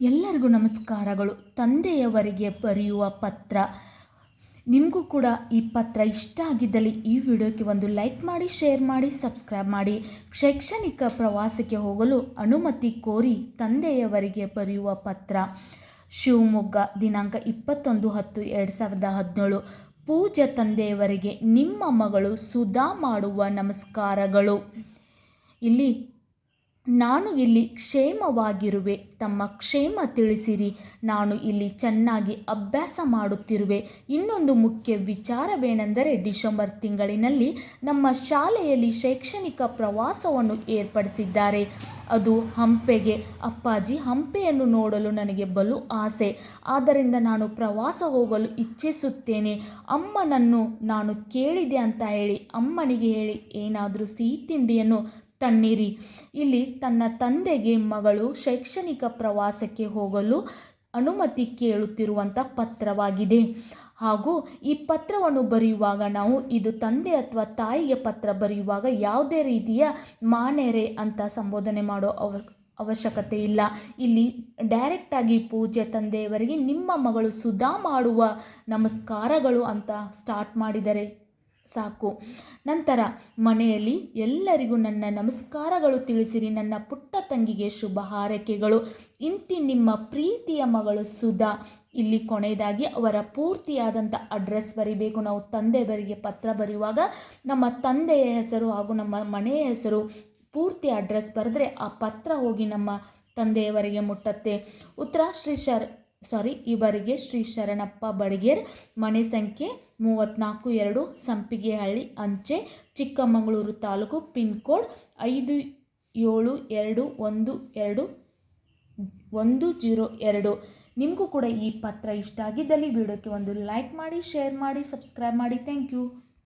ಎಲ್ಲರಿಗೂ ನಮಸ್ಕಾರಗಳು. ತಂದೆಯವರಿಗೆ ಬರೆಯುವ ಪತ್ರ. ನಿಮಗೂ ಕೂಡ ಈ ಪತ್ರ ಇಷ್ಟ ಆಗಿದ್ದಲ್ಲಿ ಈ ವಿಡಿಯೋಕ್ಕೆ ಒಂದು ಲೈಕ್ ಮಾಡಿ, ಶೇರ್ ಮಾಡಿ, ಸಬ್ಸ್ಕ್ರೈಬ್ ಮಾಡಿ. ಶೈಕ್ಷಣಿಕ ಪ್ರವಾಸಕ್ಕೆ ಹೋಗಲು ಅನುಮತಿ ಕೋರಿ ತಂದೆಯವರಿಗೆ ಬರೆಯುವ ಪತ್ರ. ಶಿವಮೊಗ್ಗ, ದಿನಾಂಕ ಇಪ್ಪತ್ತೊಂದು ಹತ್ತು ಎರಡು ಸಾವಿರದ ಹದಿನೇಳು. ಪೂಜ್ಯ ತಂದೆಯವರಿಗೆ ನಿಮ್ಮ ಮಗಳು ಸುಧಾ ಮಾಡುವ ನಮಸ್ಕಾರಗಳು. ಇಲ್ಲಿ ನಾನು ಇಲ್ಲಿ ಕ್ಷೇಮವಾಗಿರುವೆ, ತಮ್ಮ ಕ್ಷೇಮ ತಿಳಿಸಿರಿ. ನಾನು ಇಲ್ಲಿ ಚೆನ್ನಾಗಿ ಅಭ್ಯಾಸ ಮಾಡುತ್ತಿರುವೆ. ಇನ್ನೊಂದು ಮುಖ್ಯ ವಿಚಾರವೇನೆಂದರೆ ಡಿಸೆಂಬರ್ ತಿಂಗಳಿನಲ್ಲಿ ನಮ್ಮ ಶಾಲೆಯಲ್ಲಿ ಶೈಕ್ಷಣಿಕ ಪ್ರವಾಸವನ್ನು ಏರ್ಪಡಿಸಿದ್ದಾರೆ. ಅದು ಹಂಪೆಗೆ. ಅಪ್ಪಾಜಿ, ಹಂಪೆಯನ್ನು ನೋಡಲು ನನಗೆ ಬಲು ಆಸೆ. ಆದ್ದರಿಂದ ನಾನು ಪ್ರವಾಸ ಹೋಗಲು ಇಚ್ಛಿಸುತ್ತೇನೆ. ಅಮ್ಮನನ್ನು ನಾನು ಕೇಳಿದೆ ಅಂತ ಹೇಳಿ, ಅಮ್ಮನಿಗೆ ಹೇಳಿ, ಏನಾದರೂ ಸಿಹಿ ತಿಂಡಿಯನ್ನು ತನ್ನಿರಿ. ಇಲ್ಲಿ ತನ್ನ ತಂದೆಗೆ ಮಗಳು ಶೈಕ್ಷಣಿಕ ಪ್ರವಾಸಕ್ಕೆ ಹೋಗಲು ಅನುಮತಿ ಕೇಳುತ್ತಿರುವಂಥ ಪತ್ರವಾಗಿದೆ. ಹಾಗೂ ಈ ಪತ್ರವನ್ನು ಬರೆಯುವಾಗ ನಾವು ಇದು ತಂದೆ ಅಥವಾ ತಾಯಿಗೆ ಪತ್ರ ಬರೆಯುವಾಗ ಯಾವುದೇ ರೀತಿಯ ಮಾನೆರೆ ಅಂತ ಸಂಬೋಧನೆ ಮಾಡೋ ಅವ ಅವಶ್ಯಕತೆ ಇಲ್ಲ. ಇಲ್ಲಿ ಡೈರೆಕ್ಟಾಗಿ ಪೂಜೆ ತಂದೆಯವರಿಗೆ ನಿಮ್ಮ ಮಗಳು ಸುಧಾ ಮಾಡುವ ನಮಸ್ಕಾರಗಳು ಅಂತ ಸ್ಟಾರ್ಟ್ ಮಾಡಿದರೆ ಸಾಕು. ನಂತರ, ಮನೆಯಲ್ಲಿ ಎಲ್ಲರಿಗೂ ನನ್ನ ನಮಸ್ಕಾರಗಳು ತಿಳಿಸಿರಿ. ನನ್ನ ಪುಟ್ಟ ತಂಗಿಗೆ ಶುಭ ಹಾರೈಕೆಗಳು. ಇಂತಿ ನಿಮ್ಮ ಪ್ರೀತಿಯ ಮಗಳು ಸುಧಾ. ಇಲ್ಲಿ ಕೊನೆಯದಾಗಿ ಅವರ ಪೂರ್ತಿಯಾದಂಥ ಅಡ್ರೆಸ್ ಬರಿಬೇಕು. ನಾವು ತಂದೆಯವರಿಗೆ ಪತ್ರ ಬರೆಯುವಾಗ ನಮ್ಮ ತಂದೆಯ ಹೆಸರು ಹಾಗೂ ನಮ್ಮ ಮನೆಯ ಹೆಸರು ಪೂರ್ತಿ ಅಡ್ರೆಸ್ ಬರೆದ್ರೆ ಆ ಪತ್ರ ಹೋಗಿ ನಮ್ಮ ತಂದೆಯವರಿಗೆ ಮುಟ್ಟತ್ತೆ. ಉತ್ತರ, ಶ್ರೀ ಶರ್, ಸಾರಿ, ಇವರಿಗೆ ಶ್ರೀ ಶರಣಪ್ಪ ಬಡಿಗೇರ್, ಮನೆ ಸಂಖ್ಯೆ ಮೂವತ್ತ್ನಾಲ್ಕು ಎರಡು, ಸಂಪಿಗೆಹಳ್ಳಿ, ಅಂಚೆ, ಚಿಕ್ಕಮಗಳೂರು ತಾಲೂಕು ಪಿನ್ ಕೋಡ್ ಐದು ಏಳು ಎರಡು ಒಂದು ಎರಡು ಒಂದು ಜೀರೋ ಎರಡು. ನಿಮಗೂ ಕೂಡ ಈ ಪತ್ರ ಇಷ್ಟ ಆಗಿದ್ದಲ್ಲಿ ವಿಡಿಯೋಕ್ಕೆ ಒಂದು ಲೈಕ್ ಮಾಡಿ ಶೇರ್ ಮಾಡಿ ಸಬ್ಸ್ಕ್ರೈಬ್ ಮಾಡಿ. Thank you